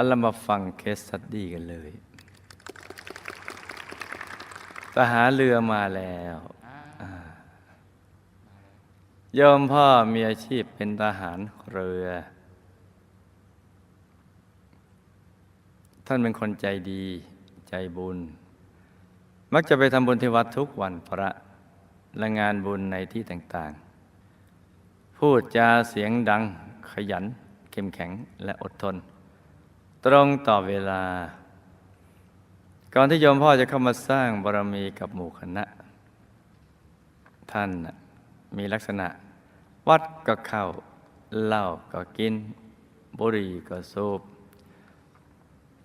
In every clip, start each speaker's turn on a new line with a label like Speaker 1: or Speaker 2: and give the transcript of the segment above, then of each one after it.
Speaker 1: เอาเรามาฟังเคสสตดี้กันเลยทหารเรือมาแล้วอ่าโยมพ่อมีอาชีพเป็นทหารเรือ ท่านเป็นคนใจดีใจบุญ มักจะไปทำบุญที่วัดทุกวันพระและงานบุญในที่ต่างๆ พูดจาเสียงดังขยัน เข้มแข็งและอดทน ตรงต่อเวลา ก่อนที่โยมพ่อจะเข้ามาสร้างบารมีกับหมู่คณะ ท่านมีลักษณะ วัดก็เข้าเหล้าก็กิน บุหรี่ก็สูบ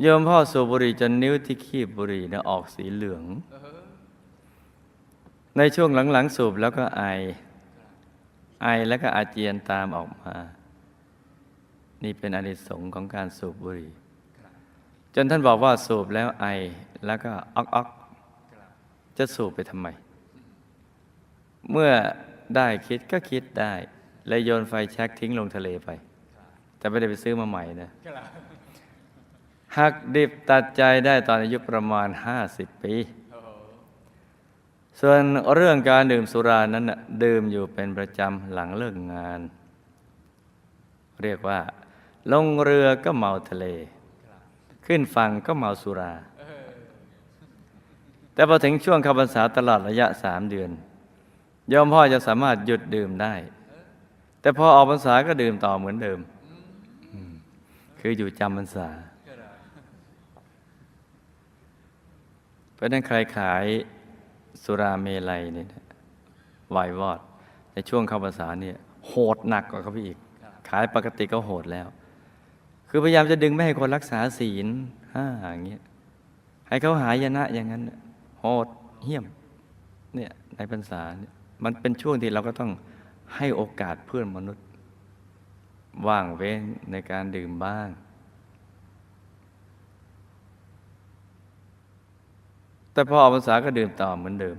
Speaker 1: โยมพ่อสูบบุหรี่จนนิ้วที่คีบบุหรี่เนี่ยออกสีเหลือง ในช่วงหลังๆสูบแล้วก็ไอ ไอแล้วก็อาเจียนตามออกมา นี่เป็นอนิสงส์ของการสูบบุหรี่ จนท่านบอกว่าสูบแล้วไอแล้วก็ออกออกจะสูบไปทำไม เมื่อได้คิดก็คิดได้เลยโยนไฟแช็กทิ้งลงทะเลไป แต่ไม่ได้ไปซื้อมาใหม่นะหักดิบตัดใจได้ตอนอายุประมาณ 50 ปี ส่วนเรื่องการดื่มสุรานั้นน่ะดื่มอยู่เป็นประจำหลังเลิกงาน เรียกว่า ลงเรือก็เมาทะเล ขึ้นฝั่งก็เมาสุรา แต่พอถึงช่วงเข้าพรรษาตลอดระยะสามเดือนโยมพ่อจะสามารถหยุดดื่มได้ แต่พอออกพรรษาก็ดื่มต่อเหมือนเดิม คืออยู่จำพรรษาเพราะนั้นใครขายสุราเมลัยเนี่ยวายวอด ในช่วงเข้าพรรษาเนี่ยโหดหนักกว่าเขาไปอีก ขายปกติก็โหดแล้ว คือพยายามจะดึงไม่ให้คนรักษาศีลห้าอย่างเงี้ยให้เขาหายนะอย่างนั้นโหดเหี้ยมเนี่ยในพรรษาเนี่ยมันเป็นช่วงที่เราก็ต้องให้โอกาสเพื่อนมนุษย์ ว่างเว้นในการดื่มบ้าง แต่พอออกพรรษาก็ดื่มต่อเหมือนเดิม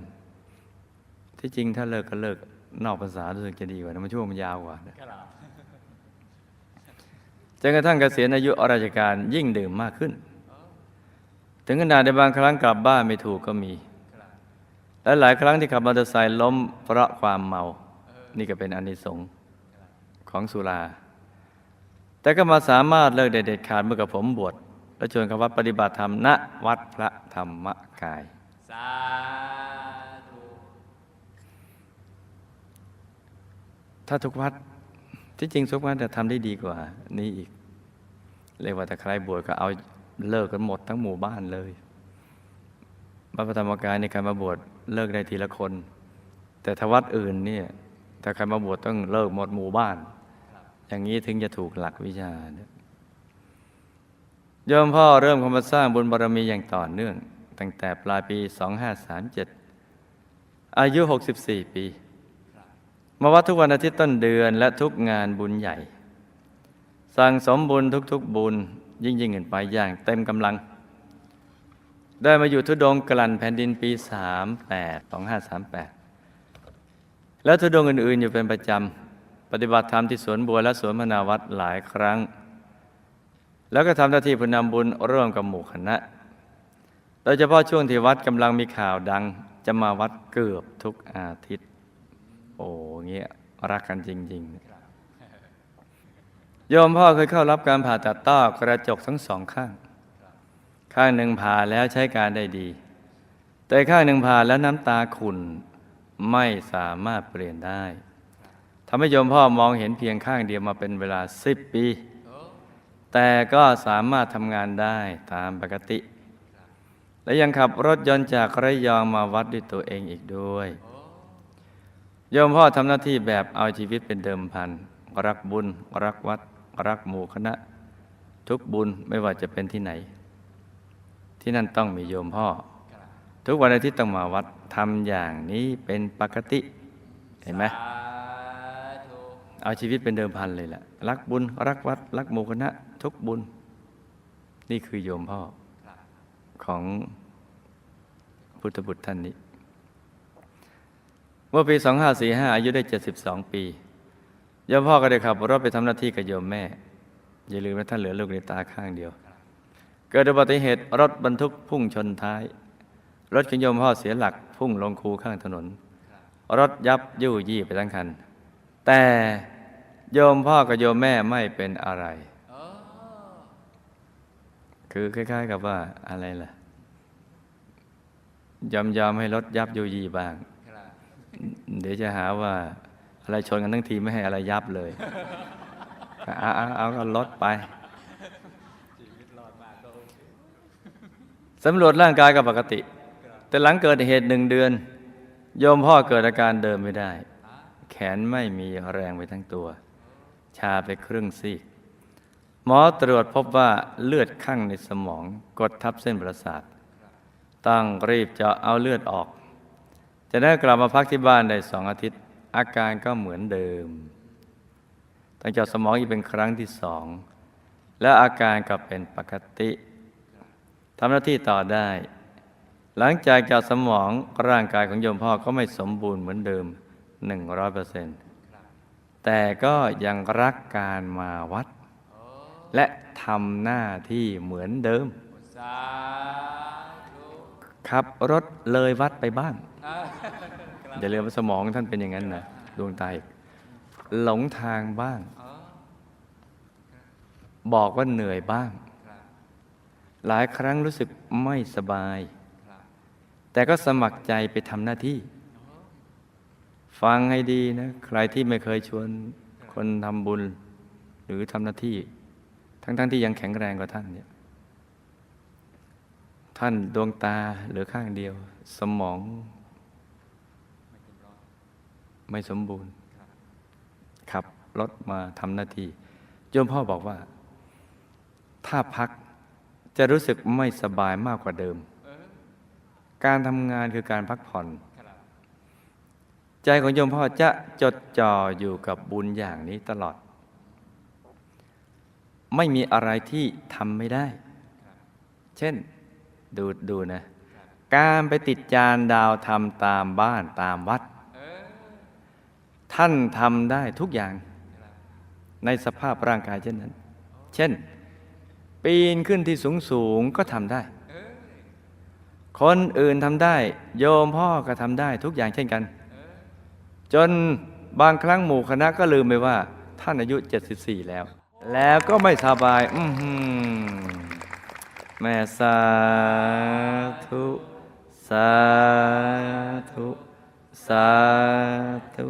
Speaker 1: ที่จริงถ้าเลิกก็เลิกนอกพรรษารู้สึกจะดีกว่านะมันช่วงมันยาวกว่านะ จนกระทั่งเกษียณอายุราชการยิ่งดื่มมากขึ้น ถึงขนาดในบางครั้งกลับบ้านไม่ถูกก็มี และหลายครั้งที่ขับมอเตอร์ไซค์ล้มเพราะความเมา นี่ก็เป็นอานิสงส์ของสุรา แต่ก็มาสามารถเลิกเด็ดขาดเมื่อกับผมบวชและชวนคำว่าปฏิบัติธรรมณวัดพระธรรมกาย
Speaker 2: สาธุ
Speaker 1: ถ้าทุกวัด ที่จริงทุกวัดจะทำได้ดีกว่า นี้อีกเรียกว่าแต่ใครบวชก็เอาเลิกกันหมดทั้งหมู่บ้านเลยวัดพระธรรมกายในการมาบวชเลิกได้ทีละคน แต่ถ้าวัดอื่นเนี่ยถ้าใครมาบวชต้องเลิกหมดหมู่บ้าน อย่างนี้ถึงจะถูกหลักวิชาเนี่ยโยมพ่อเริ่มเข้ามาสร้างบุญบารมีอย่างต่อเนื่อง ตั้งแต่ปลายปี 2537 อายุ 64 ปี มาวัดทุกวันอาทิตย์ต้นเดือนและทุกงานบุญใหญ่ สั่งสมบุญทุกๆบุญยิ่งยิ่งขึ้นไปอย่างเต็มกำลัง ได้มาอยู่ทุดงกลั่นแผ่นดินปี 38 2538 แล้วทุดงอื่นๆอยู่เป็นประจำ ปฏิบัติธรรมที่สวนบัวและสวนมนาวัดหลายครั้ง แล้วก็ทำหน้าที่ผู้นำบุญร่วมกับหมู่คณะ โดยเฉพาะช่วงที่วัดกำลังมีข่าวดังจะมาวัดเกือบทุกอาทิตย์ โอ้เงี้ยรักกันจริง ๆ โยมพ่อเคยเข้ารับการผ่าตัดต้อกระจกทั้งสองข้าง ข้างหนึ่งผ่าแล้วใช้การได้ดี แต่ข้างหนึ่งผ่าแล้วน้ำตาขุ่นไม่สามารถเปลี่ยนได้ทำให้โยมพ่อมองเห็นเพียงข้างเดียวมาเป็นเวลาสิบปี แต่ก็สามารถทำงานได้ตามปกติ และยังขับรถยนต์จากระยองมาวัดด้วยตัวเองอีกด้วย โยมพ่อทำหน้าที่แบบเอาชีวิตเป็นเดิมพัน รักบุญ รักวัด รักหมู่คณะ ทุกบุญไม่ว่าจะเป็นที่ไหน ที่นั่นต้องมีโยมพ่อ ทุกวันอาทิตย์ต้องมาวัดทำอย่างนี้เป็นปกติ เห็นไหมเอาชีวิตเป็นเดิมพันเลยแหละรักบุญ รักวัด รักหมู่คณะ ทุกบุญ นี่คือโยมพ่อของพุทธบุตรท่านนี้ เมื่อปี 2545 อายุได้ 72 ปีโยมพ่อก็ได้ขับรถไปทำหน้าที่กับโยมแม่ อย่าลืมว่าท่านเหลือลูกในตาข้างเดียว เกิดอุบัติเหตุรถบรรทุกพุ่งชนท้าย รถของโยมพ่อเสียหลักพุ่งลงคูข้างถนน รถยับยู่ยี่ไปทั้งคัน แต่โยมพ่อกับโยมแม่ไม่เป็นอะไร คือคล้าย ๆ กับว่าอะไรล่ะยอมยอมให้รถยับยู่ยี่บ้าง เดี๋ยวจะหาว่าอะไรชนกันทั้งทีไม่ให้อะไรยับเลยเอาเอาเอาก็ลดไปสำรวจร่างกายก็ปกติ แต่หลังเกิดเหตุหนึ่งเดือน โยมพ่อเกิดอาการเดินไม่ได้ แขนไม่มีแรงไปทั้งตัว ชาไปครึ่งซีก หมอตรวจพบว่าเลือดข้างในสมอง กดทับเส้นประสาท ต้องรีบเจาะเอาเลือดออก จะได้กลับมาพักที่บ้านได้สองอาทิตย์ อาการก็เหมือนเดิมต้องจาะสมองอีกเป็นครั้งที่สอง และอาการก็เป็นปกติทำหน้าที่ต่อได้ หลังจากจาะสมองร่างกายของโยมพ่อก็ไม่สมบูรณ์เหมือนเดิม 100%แต่ก็ยังรักการมาวัด และทำหน้าที่เหมือนเดิมขับรถเลยวัดไปบ้าน
Speaker 2: อ่า
Speaker 1: อย่าลืมว่าสมองท่านเป็นอย่างนั้นนะดวงตาอีกหลงทางบ้าง
Speaker 2: อ๋อ
Speaker 1: บอกว่าเหนื่อยบ้าง
Speaker 2: ครับ
Speaker 1: หลายครั้งรู้สึกไม่สบาย
Speaker 2: ครับ
Speaker 1: แต่ก็สมัครใจไปทำหน้าที่ ฟังให้ดีนะ ใครที่ไม่เคยชวนคนทำบุญ หรือทำหน้าที่ ทั้งๆทที่ยังแข็งแรงกว่าท่านเนี่ยท่านดวงตาเหลือข้างเดียว สมอง ไม่สมบูรณ์ขับรถมาทำหน้าที่โยมพ่อบอกว่า ถ้าพักจะรู้สึกไม่สบายมากกว่าเดิม
Speaker 2: เออ
Speaker 1: การทำงานคือการพักผ่อน
Speaker 2: ครับ
Speaker 1: ใจของโยมพ่อจะจดจ่ออยู่กับบุญอย่างนี้ตลอด ไม่มีอะไรที่ทำไม่ได้ เช่นดูดูนะ การไปติดจานดาวทำตามบ้านตามวัด
Speaker 2: เออ
Speaker 1: ท่านทำได้ทุกอย่างในสภาพร่างกายเช่นนั้น เช่น ปีนขึ้นที่สูงสูงๆก็ทำได้ คนอื่นทำได้ โยมพ่อก็ทำได้ทุกอย่างเช่นกัน จนบางครั้งหมู่คณะก็ลืมไปว่า ท่านอายุ 74 แล้ว แล้วก็ไม่สบาย อืแม่สาธุ สาธุ สาธุ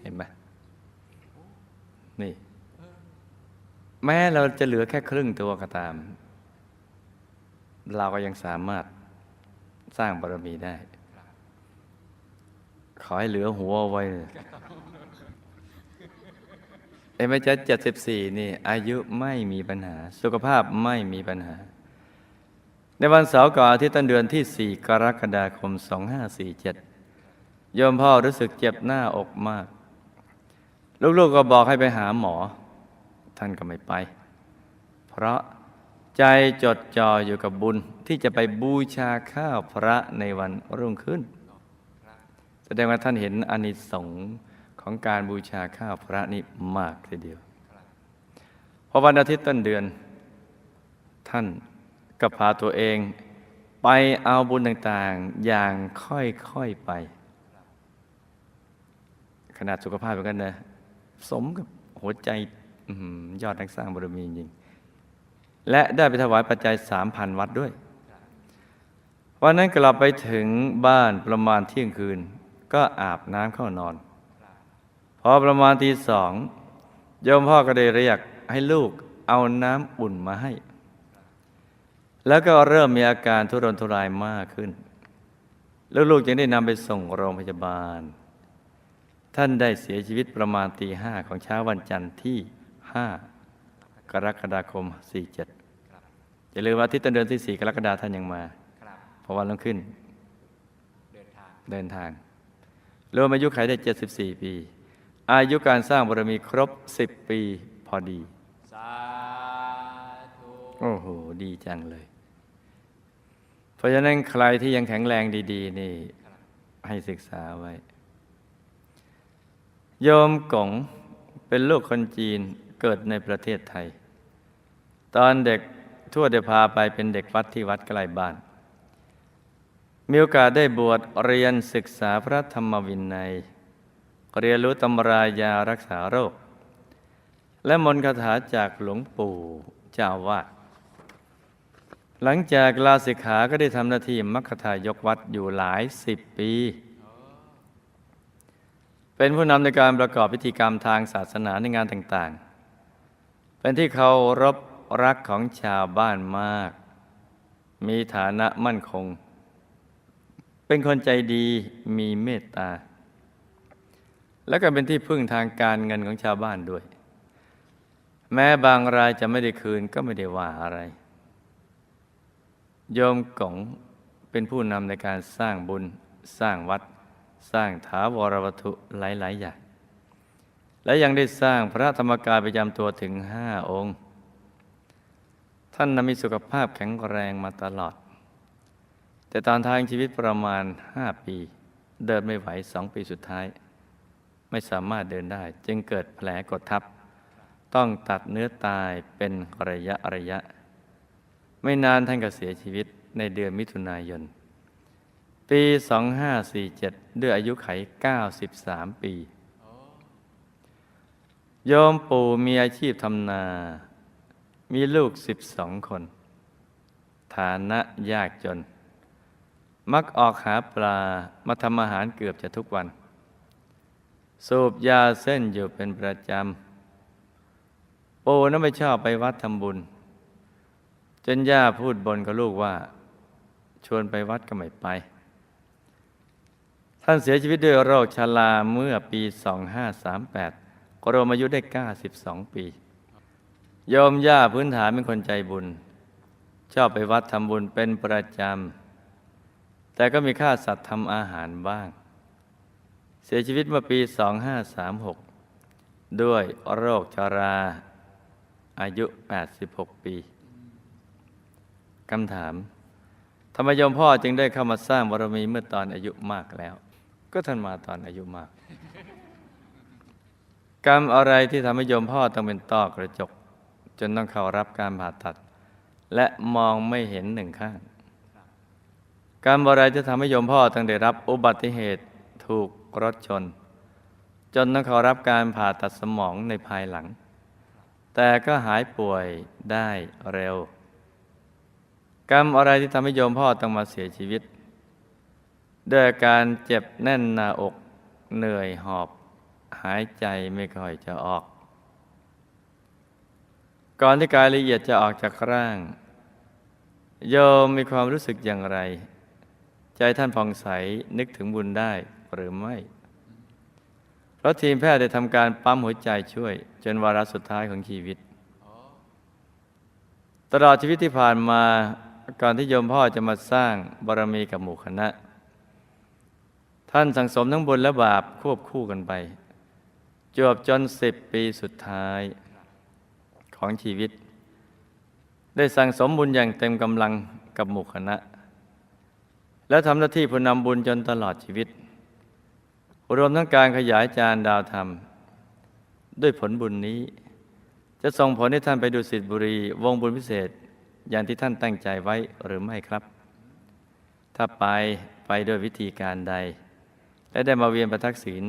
Speaker 1: เห็นไหมนี่ แม้เราจะเหลือแค่ครึ่งตัวก็ตาม เราก็ยังสามารถสร้างบารมีได้ ขอให้เหลือหัวไว้เอ็มจะเจ็ดสิบสี่นี่อายุไม่มีปัญหา สุขภาพไม่มีปัญหา ในวันเสาร์ก่อนทิตย์ต้นเดือนที่ 4 กรกฎาคม 2547 โยมพ่อรู้สึกเจ็บหน้าอกมาก ลูกๆก็บอกให้ไปหาหมอ ท่านก็ไม่ไป เพราะใจจดจ่ออยู่กับบุญที่จะไปบูชาข้าวพระในวันรุ่งขึ้น แสดงว่าท่านเห็นอานิสงส์ของการบูชาข้าวพระนี่มากทีเดียว พอวันอาทิตย์ต้นเดือน ท่านก็พาตัวเองไปเอาบุญต่างๆ อย่างค่อยๆไป ขนาดสุขภาพเหมือนกันนะ สมกับหัวใจ ยอดนักสร้างบารมีจริง และได้ไปถวายปัจจัยสามพันวัดด้วย วันนั้นกลับไปถึงบ้านประมาณเที่ยงคืน ก็อาบน้ำเข้านอน พอประมาณตีสองโยมพ่อก็ได้เรียกให้ลูกเอาน้ำอุ่นมาให้ แล้วก็เริ่มมีอาการทุรนทุรายมากขึ้น แล้วลูกจึงได้นำไปส่งโรงพยาบาล ท่านได้เสียชีวิตประมาณตีห้าของเช้าวันจันทร์ที่ ห้ากรกฎาคม 47อย่าลืมว่าอาที่ต้นเดือนที่ 4 กรกฎาคมท่านยังมา
Speaker 2: ครับ
Speaker 1: เพราะวันลงขึ้น
Speaker 2: เดินทาง
Speaker 1: เดินทางรวมอายุไขได้ 74 ปี อายุการสร้างบารมีครบ 10 ปีพอดี
Speaker 2: สาธุ
Speaker 1: โอ้โห ดีจังเลย เพราะฉะนั้นใครที่ยังแข็งแรงดี ๆ นี่ ให้ศึกษาไว้ โยมกงเป็นลูกคนจีน เกิดในประเทศไทย ตอนเด็กทวดได้พาไปเป็นเด็กวัดที่วัดใกล้บ้าน มีโอกาสได้บวชเรียนศึกษาพระธรรมวินัย เรียนรู้ตำรายารักษาโรค และมนต์คาถาจากหลวงปู่เจ้าวาดหลังจากลาสิกขาก็ได้ทำหน้าที่มัคคทายกวัดอยู่หลายสิบปี เป็นผู้นำในการประกอบพิธีกรรมทางศาสนาในงานต่างๆ เป็นที่เคารพรักของชาวบ้านมาก มีฐานะมั่นคง เป็นคนใจดีมีเมตตา และก็เป็นที่พึ่งทางการเงินของชาวบ้านด้วย แม้บางรายจะไม่ได้คืนก็ไม่ได้ว่าอะไร โยมกงเป็นผู้นำในการสร้างบุญ สร้างวัด สร้างถาวรวัตถุหลาย ๆ อย่าง และยังได้สร้างพระธรรมกายประจำตัวถึงห้าองค์ ท่านนมีสุขภาพแข็งแรงมาตลอด แต่ตอนทางชีวิตประมาณห้าปี เดินไม่ไหวสองปีสุดท้าย ไม่สามารถเดินได้ จึงเกิดแผลกดทับ ต้องตัดเนื้อตายเป็นระยะระยะ ไม่นานท่านก็เสียชีวิตในเดือนมิถุนายน ปี 2547 ด้วยอายุไข 93 ปี โยมปู่มีอาชีพทำนา มีลูก12คน ฐานะยากจน มักออกหาปลามาทำอาหารเกือบจะทุกวัน สูบยาเส้นอยู่เป็นประจำ ปู่นั้นไม่ชอบไปวัดทำบุญ จนย่าพูดบนกับลูกว่า ชวนไปวัดก็ไม่ไป ท่านเสียชีวิตด้วยโรคชราเมื่อปี 2538 กรมอายุได้92 ปี โยมย่าพื้นฐานเป็นคนใจบุญ ชอบไปวัดทำบุญเป็นประจำ แต่ก็มีค่าสัตว์ทำอาหารบ้าง เสียชีวิตเมื่อปี 2536 ด้วยโรคชราอายุ 86 ปีคำถามทำไมโยมพ่อจึงได้เข้ามาสร้างบารมีเมื่อตอนอายุมากแล้ว ก็ท่านมาตอนอายุมาก กรรมอะไรที่ทำให้โยมพ่อต้องเป็นต้อกระจก จนต้องเข้ารับการผ่าตัด และมองไม่เห็นหนึ่งข้าง กรรมอะไรที่ทำให้โยมพ่อต้องได้รับอุบัติเหตุถูกรถชน จนต้องเข้ารับการผ่าตัดสมองในภายหลัง แต่ก็หายป่วยได้เร็ว กรรมอะไรที่ทำให้โยมพ่อต้องมาเสียชีวิต ด้วยการเจ็บแน่นหน้าอกเหนื่อยหอบ หายใจไม่ค่อยจะออก ก่อนที่กายละเอียดจะออกจากร่าง โยมมีความรู้สึกอย่างไร ใจท่านผ่องใสนึกถึงบุญได้หรือไม่ เพราะทีมแพทย์ได้ทำการปั๊มหัวใจช่วย จนวาระสุดท้ายของชีวิต ตลอดชีวิตที่ผ่านมาก่อนที่โยมพ่อจะมาสร้างบารมีกับหมู่คณะ ท่านสังสมทั้งบุญและบาปควบคู่กันไป จวบจนสิบปีสุดท้ายของชีวิต ได้สั่งสมบุญอย่างเต็มกำลังกับหมู่คณะ และทำหน้าที่ผู้นำบุญจนตลอดชีวิต รวมทั้งการขยายจานดาวธรรม ด้วยผลบุญนี้ จะส่งผลให้ท่านไปดูสิทธิบุรี วงบุญพิเศษ อย่างที่ท่านตั้งใจไว้หรือไม่ครับ ถ้าไปไปด้วยวิธีการใด และได้มาเวียนประทักษิณ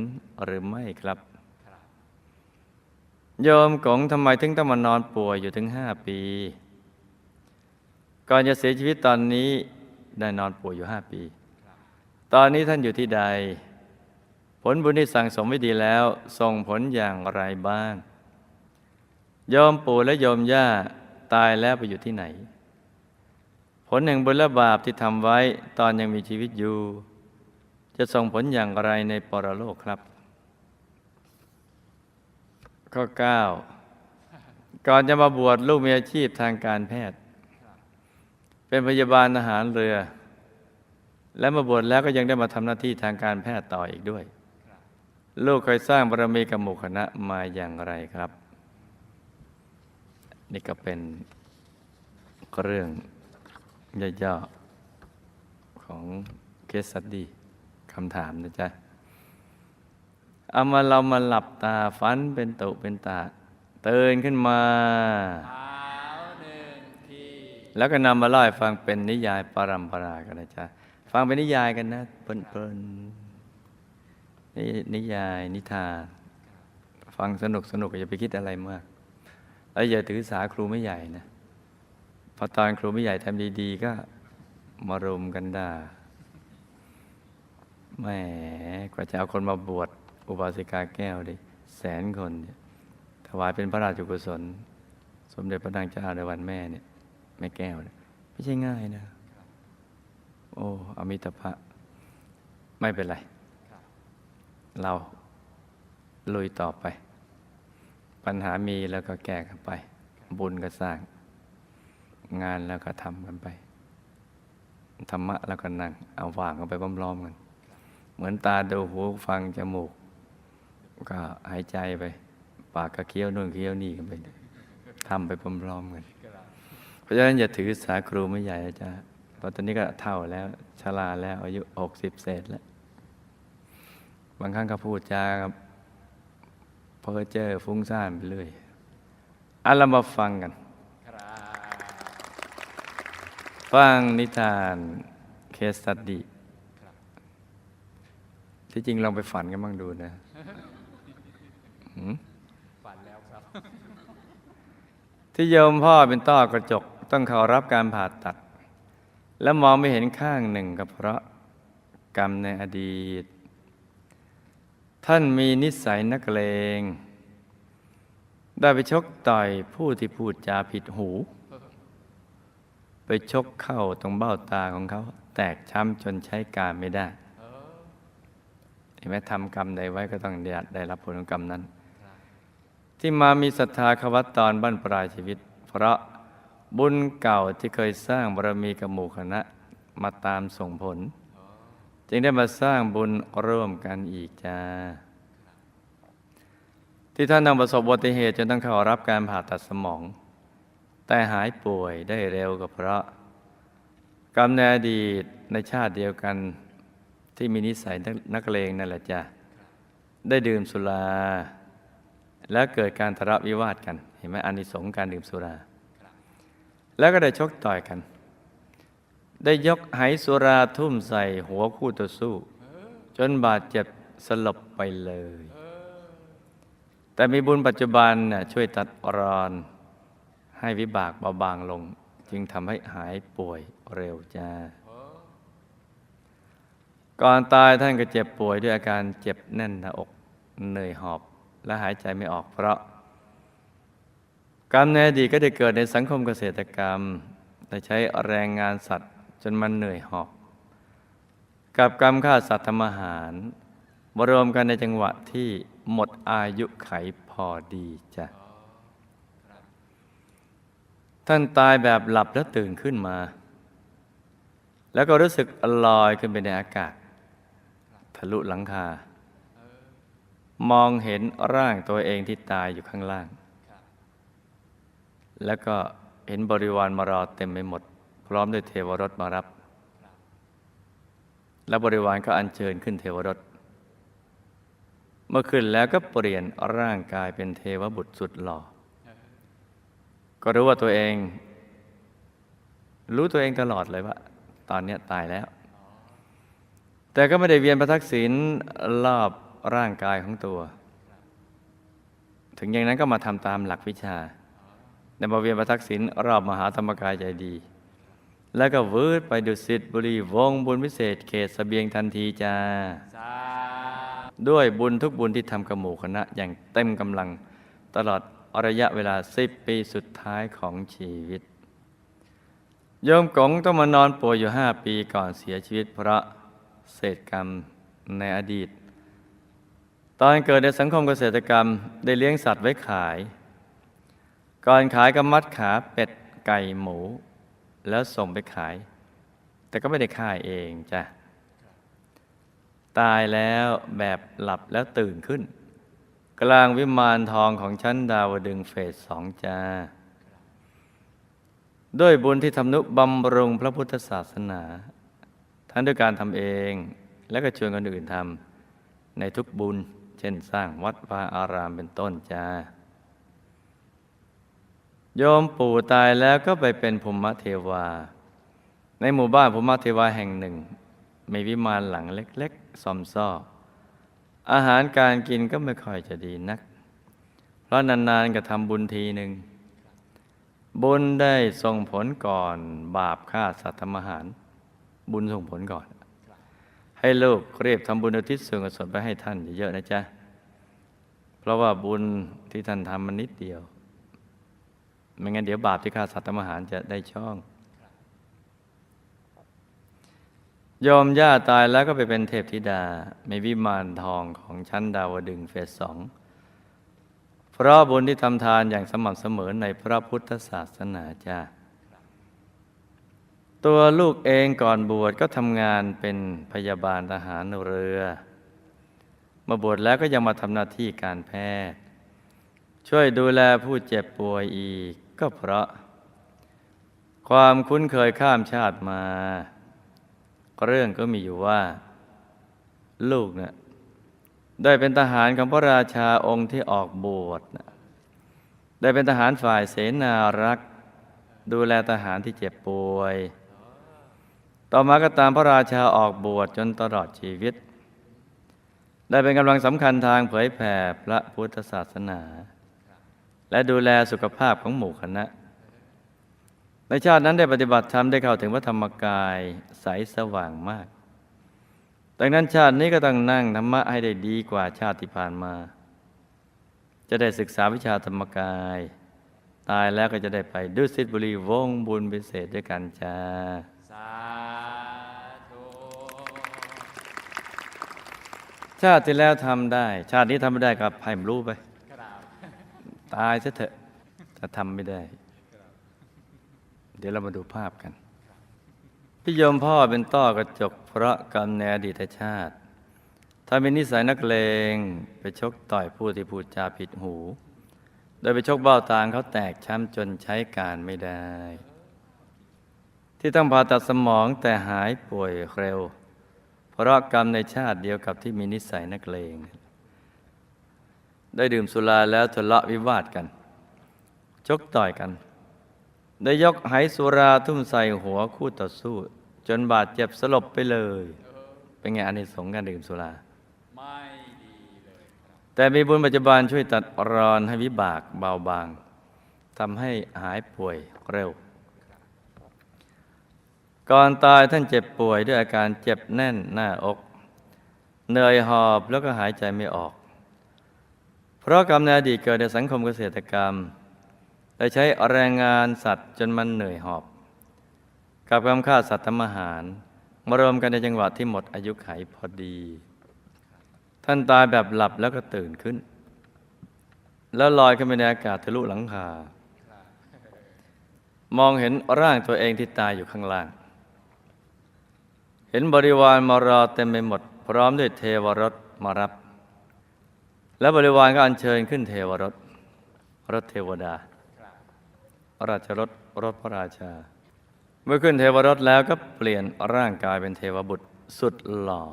Speaker 1: หรือไม่ครับ โยมกงทำไมถึงต้องมานอนป่วยอยู่ถึงห้าปี ก่อนจะเสียชีวิตตอนนี้ได้นอนป่วยอยู่ห้าปี ตอนนี้ท่านอยู่ที่ใด ผลบุญที่สั่งสมไว้ดีแล้ว ส่งผลอย่างไรบ้าง โยมปู่และโยมย่าตายแล้วไปอยู่ที่ไหน ผลแห่งบุญและบาปที่ทำไว้ตอนยังมีชีวิตอยู่ จะส่งผลอย่างไรในปรโลกครับ ข้อ 9 ก่อนจะมาบวชลูกมีอาชีพทางการแพทย์ เป็นพยาบาลอาหารเรือ และมาบวชแล้วก็ยังได้มาทำหน้าที่ทางการแพทย์ต่ออีกด้วย ลูกเคยสร้างบารมีกับหมู่คณะมาอย่างไรครับ นี่ก็เป็นเรื่องย่อๆของเคสสัตดีคำถามนะจ๊ะ เอามาเรามาหลับตาฝันเป็นตุเป็นตาตื่นขึ้นมา
Speaker 2: เท้าหนึ่งที
Speaker 1: แล้วก็นำมาเล่าให้ฟังเป็นนิยายปรัมปรากันนะจ๊ะฟังเป็นนิยายกันนะเพลินๆนี่นิยายนิทานฟังสนุกสนุกอย่าไปคิดอะไรมากแล้วอย่าถือสาครูไม่ใหญ่นะพอตอนครูไม่ใหญ่ทำดีๆ ก็มารุมกันด่าแหมกว่าจะเอาคนมาบวช อุบาสิกาแก้วดิแสนคนเนี่ยถวายเป็นพระราชกุศล สมเด็จพระนางเจ้าในวันแม่เนี่ยแม่แก้วเนี่ยไม่ใช่ง่ายนะ โอ้ อมิตภะไม่เป็นไร เราลุยต่อไป ปัญหามีแล้วก็แก้กันไป บุญก็สร้าง งานแล้วก็ทำกันไป ธรรมะแล้วก็นั่งเอาว่างกันไปพร้อมๆกัน เหมือนตาดูหูฟังจมูก ก็หายใจไป ปากก็เคี้ยวนู่นเคี้ยวนี่กันไปทำไปพร้อมๆกันเพราะฉะนั้นอย่าถือสาครูไม่ใหญ่นะจ๊ะเพราะตอนนี้ก็เท่าแล้วชราแล้ว อายุหกสิบเศษแล้ว บางครั้งก็พูดจาเพ้อเจ้อฟุ้งซ่านไปเรื่อยอะเรามาฟังกันฟังนิทานเคสตัดดีที่จริงลองไปฝันกันบ้างดูนะ
Speaker 2: ฝันแล้วครับ
Speaker 1: ที่โยมพ่อเป็นต้อกระจกต้องเข้ารับการผ่าตัด แล้วมองไม่เห็นข้างหนึ่งก็เพราะกรรมในอดีต ท่านมีนิสัยนักเลง ได้ไปชกต่อยผู้ที่พูดจาผิดหู ไปชกเข้าตรงเบ้าตาของเขาแตกช้ำจนใช้การไม่ได้
Speaker 2: เออ
Speaker 1: เห็นไหมทำกรรมใดไว้ก็ต้องได้ได้รับผลของกรรมนั้น
Speaker 2: ครับ
Speaker 1: ที่มามีศรัทธาขวัตตอนบั้นปลายชีวิต เพราะบุญเก่าที่เคยสร้างบารมีกับหมู่คณะมาตามส่งผล จึงได้มาสร้างบุญร่วมกันอีกจ้าที่ท่านต้องประสบอุบัติเหตุจนต้องเข้ารับการผ่าตัดสมอง แต่หายป่วยได้เร็วก็เพราะกรรมในอดีตในชาติเดียวกันที่มีนิสัยนักนักเลงนั่นแหละจ้ะได้ดื่มสุรา แล้วเกิดการทะเลาะวิวาทกัน เห็นไหมอานิสงส์การดื่มสุรา แล้วก็ได้ชกต่อยกัน ได้ยกไหสุราทุ่มใส่หัวคู่ต่อสู้ จนบาดเจ็บสลบไปเลย แต่มีบุญปัจจุบันน่ะช่วยตัดรอนให้วิบากเบาบางลง จึงทำให้หายป่วยเร็วจ้า ก่อนตายท่านก็เจ็บป่วยด้วยอาการเจ็บแน่นหน้าอกเหนื่อยหอบ และหายใจไม่ออกเพราะ กรรมในอดีตก็ได้เกิดในสังคมเกษตรกรรมได้ใช้แรงงานสัตว์จนมันเหนื่อยหอบ กับกรรมฆ่าสัตว์ทำอาหารมารวมกันในจังหวะที่หมดอายุไขพอดีจ้ะท่านตายแบบหลับแล้วตื่นขึ้นมา แล้วก็รู้สึกลอยขึ้นไปในอากาศ ทะลุหลังคา มองเห็นร่างตัวเองที่ตายอยู่ข้างล่าง แล้วก็เห็นบริวารมารอเต็มไปหมด พร้อมด้วยเทวรถมารับ แล้วบริวารก็อัญเชิญขึ้นเทวรถ เมื่อขึ้นแล้วก็เปลี่ยนร่างกายเป็นเทวบุตรสุดหล่อ ก็รู้ว่าตัวเอง รู้ตัวเองตลอดเลยว่า ตอนนี้ตายแล้ว แต่ก็ไม่ได้เวียนประทักษิณรอบ ร่างกายของตัว ถึงอย่างนั้นก็มาทำตามหลักวิชาในมาเวียนประทักษิณรอบมหาธรรมกายใจดี แล้วก็วืดไปดุสิตบุรีวงบุญวิเศษเขตสเสบียงทันทีจ้า ด้วยบุญทุกบุญที่ทำกับหมู่คณะอย่างเต็มกำลังตลอดระยะเวลาสิบปีสุดท้ายของชีวิต โยมกงต้องมานอนป่วยอยู่ห้าปีก่อนเสียชีวิตเพราะเศษกรรมในอดีต ตอนเกิดในสังคมเกษตรกรรมได้เลี้ยงสัตว์ไว้ขาย ก่อนขายก็มัดขาเป็ดไก่หมู แล้วส่งไปขาย แต่ก็ไม่ได้ขายเองจ้ะตายแล้วแบบหลับแล้วตื่นขึ้น กลางวิมานทองของชั้นดาวดึงเฟสสองจ้าด้วยบุญที่ทำนุบำรุงพระพุทธศาสนา ทั้งด้วยการทำเองและก็ชวนคนอื่นทำในทุกบุญ เช่นสร้างวัดวาอารามเป็นต้นจ้า โยมปู่ตายแล้วก็ไปเป็นภูมิเทวา ในหมู่บ้านภูมิเทวาแห่งหนึ่ง มีวิมานหลังเล็กๆซอมซ่อ อาหารการกินก็ไม่ค่อยจะดีนัก เพราะนานๆก็ทำบุญทีหนึ่ง บุญได้ส่งผลก่อน บาปฆ่าสัตว์ทำอาหาร บุญส่งผลก่อน ให้ลูกเรียบทำบุญอุทิศส่วนกุศลไปให้ท่านเยอะๆนะจ๊ะ เพราะว่าบุญที่ท่านทำมันนิดเดียว ไม่งั้นเดี๋ยวบาปที่ฆ่าสัตว์ทำอาหารจะได้ช่องโยมย่าตายแล้วก็ไปเป็นเทพธิดาในวิมานทองของชั้นดาวดึงเฟสสอง เพราะบุญที่ทำทานอย่างสม่ำเสมอในพระพุทธศาสนาจ้า ตัวลูกเองก่อนบวชก็ทำงานเป็นพยาบาลทหารเรือ มาบวชแล้วก็ยังมาทำหน้าที่การแพทย์ ช่วยดูแลผู้เจ็บป่วยอีก ก็เพราะ ความคุ้นเคยข้ามชาติมา เรื่องก็มีอยู่ว่า ลูกเนะ่ยได้เป็นทหารของพระราชาองค์ที่ออกบวชนะได้เป็นทหารฝ่ายเสนารักษ์ ดูแลทหารที่เจ็บป่วย ต่อมาก็ตามพระราชาออกบวชจนตลอดชีวิต ได้เป็นกำลังสำคัญทางเผยแผ่พระพุทธศาสนา และดูแลสุขภาพของหมู่คณะ ในชาตินั้นได้ปฏิบัติธรรมได้เข้าถึงพระธรรมกายใสสว่างมากดังนั้นชาตินี้ก็ต้องนั่งธรรมะให้ได้ดีกว่าชาติที่ผ่านมา จะได้ศึกษาวิชาธรรมกาย ตายแล้วก็จะได้ไปดุสิตบุรีวงบุญพิเศษด้วยกันจ้า
Speaker 2: สาธุ
Speaker 1: ชาติที่แล้วทำได้ ชาตินี้ทำไม่ได้ก็ให้มันรู้ไปตายซะเถอะถ้าทำไม่ได้ เดี๋ยวเรามาดูภาพกันพี่โยมพ่อเป็นต้อกระจกเพราะกรรมในอดีตชาติถ้ามีนิสัยนักเลงไปชกต่อยผู้ที่พูดจาผิดหู โดยไปชกเบ้าตางเขาแตกช้ำจนใช้การไม่ได้ ที่ต้องผ่าตัดสมองแต่หายป่วยเร็ว เพราะกรรมในชาติเดียวกับที่มีนิสัยนักเลง ได้ดื่มสุราแล้วทะเลาะวิวาทกัน ชกต่อยกัน ได้ยกไหสุราทุ่มใส่หัวคู่ต่อสู้ จนบาดเจ็บสลบไปเลย เป็นไงอันนี้สงการดื่มสุรา
Speaker 2: ไม่ดีเลย
Speaker 1: แต่มีบุญปัจจุบันช่วยตัดรอนให้วิบากเบาบางทำให้หายป่วยเร็ว ก่อนตายท่านเจ็บป่วยด้วยอาการเจ็บแน่นหน้าอกเหนื่อยหอบแล้วก็หายใจไม่ออก เพราะกรรมในอดีตเกิดในสังคมเกษตรกรรมได้ใช้แรงงานสัตว์จนมันเหนื่อยหอบ กับกรรมฆ่าสัตว์ทำอาหาร มารวมกันในจังหวะที่หมดอายุไขพอดี ท่านตายแบบหลับแล้วก็ตื่นขึ้น แล้วลอยขึ้นไปในอากาศทะลุหลังคามองเห็นร่างตัวเองที่ตายอยู่ข้างล่าง เห็นบริวารมารอเต็มไปหมด พร้อมด้วยเทวรถมารับ แล้วบริวารก็อัญเชิญขึ้นเทวรถ รถเทวดา ราชรถรถพระราชา เมื่อขึ้นเทวรถแล้วก็เปลี่ยนร่างกายเป็นเทวบุตรสุดหล่อ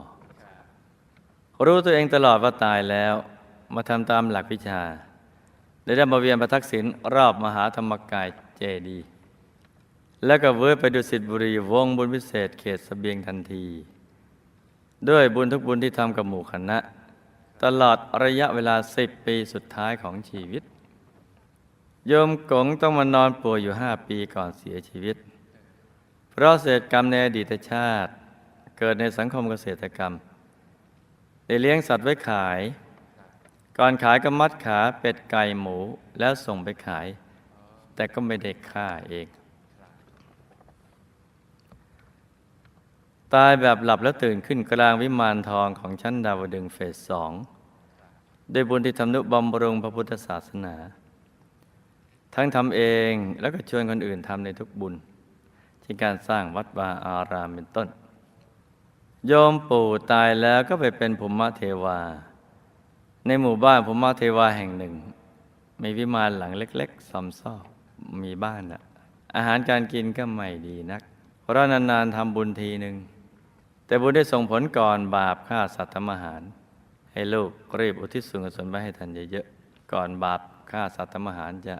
Speaker 1: รู้ตัวเองตลอดว่าตายแล้ว มาทำตามหลักวิชา ได้ได้มาเวียนประทักษิณรอบมหาธรรมกายเจดีย์ แล้วก็เว้ยไปดุสิตบุรีวงบุญพิเศษเขตสเบียงทันที ด้วยบุญทุกบุญที่ทำกับหมู่คณะ ตลอดระยะเวลาสิบปีสุดท้ายของชีวิต โยมกงต้องมานอนป่วยอยู่ห้าปีก่อนเสียชีวิต เพราะเศษกรรมในอดีตชาติ เกิดในสังคมเกษตรกรรม ได้เลี้ยงสัตว์ไว้ขาย ก่อนขายก็มัดขาเป็ดไก่หมูแล้วส่งไปขาย แต่ก็ไม่ได้ฆ่าเอง ตายแบบหลับแล้วตื่นขึ้นกลางวิมานทองของชั้นดาวดึงเฟสสองด้วยบุญที่ทำนุบำรุงพระพุทธศาสนา ทั้งทำเองแล้วก็ชวนคนอื่นทำในทุกบุญที่การสร้างวัดวาอารามเป็นต้น โยมปู่ตายแล้วก็ไปเป็นภูมิเทวา ในหมู่บ้านภูมิเทวาแห่งหนึ่ง มีวิมานหลังเล็กๆซอมซ่อมีบ้านอะอาหารการกินก็ไม่ดีนัก เพราะนานๆทำบุญทีหนึ่ง แต่บุญได้ส่งผลก่อนบาปฆ่าสัตว์ทำอาหาร ให้ลูกรีบอุทิศส่วนกุศลไปให้ท่านเยอะๆก่อนบาปฆ่าสัตว์ทำอาหารจะ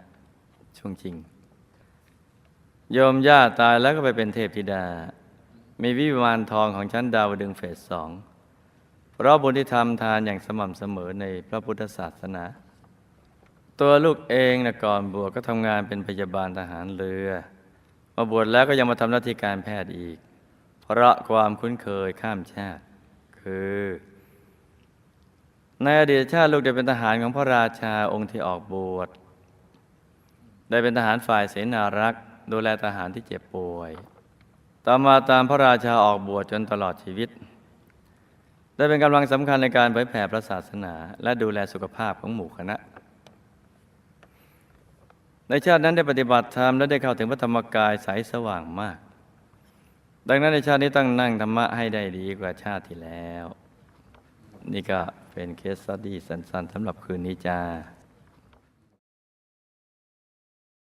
Speaker 1: ช่วงจริง โยมย่าตายแล้วก็ไปเป็นเทพธิดา มีวิมานทองของชั้นดาวดึงเฟสสองเพราะบุญที่ทำทานอย่างสม่ำเสมอในพระพุทธศาสนา ตัวลูกเองนะก่อนบวชก็ทำงานเป็นพยาบาลทหารเรือ มาบวชแล้วก็ยังมาทำหน้าที่การแพทย์อีก เพราะความคุ้นเคยข้ามชาติ คือ ในอดีตชาติลูกได้เป็นทหารของพระราชาองค์ที่ออกบวชได้เป็นทหารฝ่ายเสนารักษ์ ดูแลทหารที่เจ็บป่วย ต่อมาตามพระราชาออกบวชจนตลอดชีวิต ได้เป็นกำลังสำคัญในการเผยแผ่พระศาสนา และดูแลสุขภาพของหมู่คณะ ในชาตินั้นได้ปฏิบัติธรรมและได้เข้าถึงพระธรรมกายใสสว่างมาก ดังนั้นในชาตินี้ต้องนั่งธรรมะให้ได้ดีกว่าชาติที่แล้ว นี่ก็เป็นเคสสตดี้สั้นๆสำหรับคืนนี้จ้า